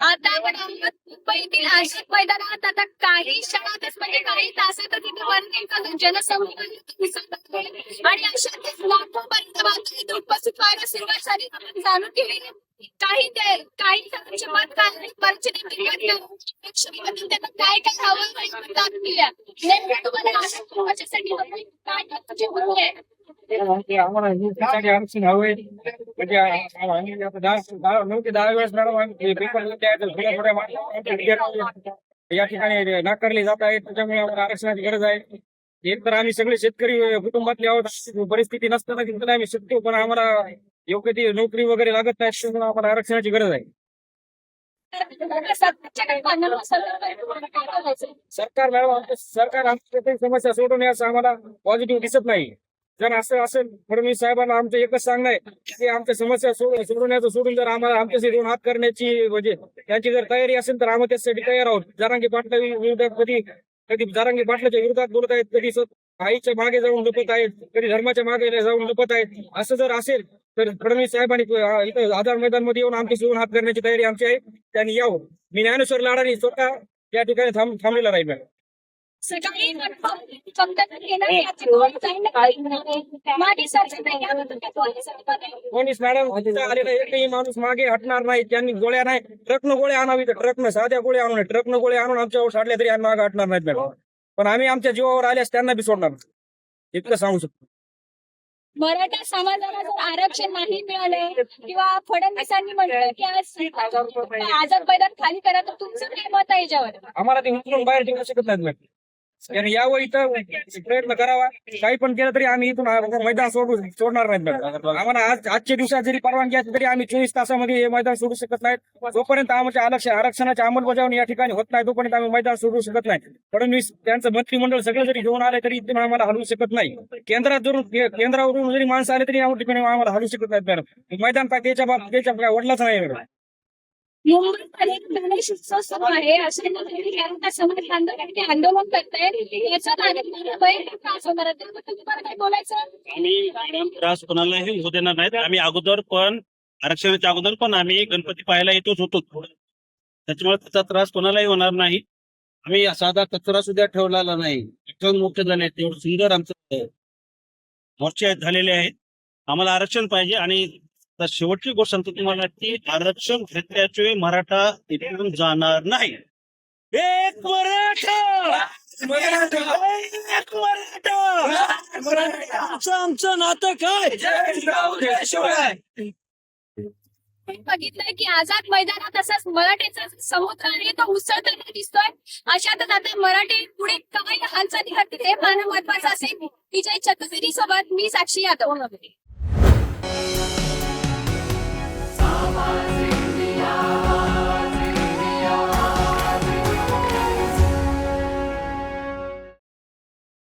आता आपण मुंबईतील आशिक मैदानात. आता काही क्षणातच म्हणजे काही तासातच इथे वरती करून दिसत आणि अशातच लाखोपर्यंत बातमी उपस्थित व्हायला सुरुवात झाली. आपण जाणून घेऊया काही ते काही जणांचे मत काय आहे, वरचे काय त्यांना काय काय हवं जाणून घेऊया. नेमकं तुम्हाला आशिक काय तुमचे आहे ते आम्हाला हिंदीसाठी आरक्षण हवंय म्हणजे आ- आम्ही आता दहा दहा- नऊ ते दहा वेळेस मॅडम आम्ही पेपर थोड्या थोड्या माणसांच्या विद्यार्थी या ठिकाणी नाकारले जात आहेत त्याच्यामुळे आम्हाला आरक्षणाची गरज आहे एक तर आम्ही सगळे शेतकरी कुटुंबातले आहोत परिस्थिती नसताना तिथं आम्ही शिकतो पण आम्हाला योग्य ती नोकरी वगैरे लागत नाही त्यामुळे आम्हाला आरक्षणाची गरज आहे सरकारच्याकडे पाहणं असेल तर तुम्हाला काय करायचं सरकार मॅडम आमचं सरकार आमच्या काही समस्या सोडवण्यास आम्हाला पॉझिटिव्ह दिसत नाही जर असं असेल फडणवीस साहेबांना आमचं एकच सांगणं आहे की आमच्या समस्या सोडवण्याचं सोडून जर आम्हाला आमच्यासाठी दोन हात करण्याची म्हणजे त्यांची जर तयारी असेल तर आम्ही त्यासाठी तयार आहोत. जारांगी पाटला विरोधात कधी कधी जारांगी पाटलाच्या विरोधात बोलत आहेत कधी आईच्या मागे जाऊन लपत आहेत कधी धर्माच्या मागे जाऊन लपत आहेत. असं जर असेल तर फडणवीस साहेबांनी इथं आधार मैदानमध्ये येऊन आमच्याशी दोन हात करण्याची तयारी आमची आहे. त्यांनी यावं. मी ज्ञानेश्वर लाडानी स्वतः त्या ठिकाणी थांब थांबलेला राहील मॅडम. सकाळी नाही पोलीस मॅडम आलेला एकही माणूस मागे हटणार नाही. त्यांनी गोळ्या नाही. ट्रकनं गोळ्या आणावी तर ट्रकनं साध्या गोळ्या आणू नये. ट्रकनं गोळ्या आणून आमच्यावर साडल्या तरी आम्ही मागे हटणार नाहीत मॅडम. पण आम्ही आमच्या जीवावर आल्यास त्यांना बी सोडणार नाही. इतकं सांगू शकतो. मराठा समाजाला जर आरक्षण नाही मिळालं किंवा फडणवीसांनी म्हटलं की आज आझाद मैदान खाली करा तर तुमचं काय मत आहे याच्यावर? आम्हाला ते उचलून बाहेर ठेवू शकत नाहीत मॅडम. त्यांनी यावं इथं प्रयत्न करावा. काही पण केलं तरी आम्ही इथून मैदान सोडू सोडणार नाहीत मॅडम. आम्हाला आज आजच्या दिवसात जरी परवानगी असली तरी आम्ही चोवीस तासामध्ये हे मैदान सोडू शकत नाहीत. जोपर्यंत आमच्या आरक्षण आरक्षणाची अंमलबजावणी या ठिकाणी होत नाही तोपर्यंत आम्ही मैदान सोडू शकत नाही. फडणवीस त्यांचं मंत्रिमंडळ सगळं जरी घेऊन आले तरी इथून आम्हाला हलवू शकत नाही. केंद्रात जरून केंद्रावरून जरी माणसं आले तरी या ठिकाणी आम्हाला हलवू शकत नाहीत मॅडम. मैदान काय त्याच्या बाबतीत त्याच्या वडलाच नाही मॅडम. गणेश उत्सव सुरू आहे आंदोलन बोलायचं? आम्ही मॅडम त्रास कोणालाही होऊ देणार नाहीत. आम्ही अगोदर पण आरक्षणाच्या अगोदर पण आम्ही गणपती पाहायला येतोच होतो. त्याच्यामुळे त्याचा त्रास कोणालाही होणार नाही. आम्ही साधा कचरा सुद्धा ठेवलेला नाही. एकदम मोठे झाले तेवढं सुंदर आमचं मोर्चे झालेले आहेत. आम्हाला आरक्षण पाहिजे आणि तर शेवटची गोष्ट सांगतो तुम्हाला की आरक्षण घेतल्याशिवाय मराठा इथून जाणार नाही. एक मराठा! एक मराठा! आमचं आमचं नातं काय? बघितलंय की आझाद मैदानात तसंच मराठीचा समुद्र आहे तो उसळताना दिसतोय. अशातच आता मराठी पुढे काय हालचाली करतील हे पाहणं महत्वाचं असेल. विजय चतुर्वेदी सोबत मी साक्षी यादव. слова земля.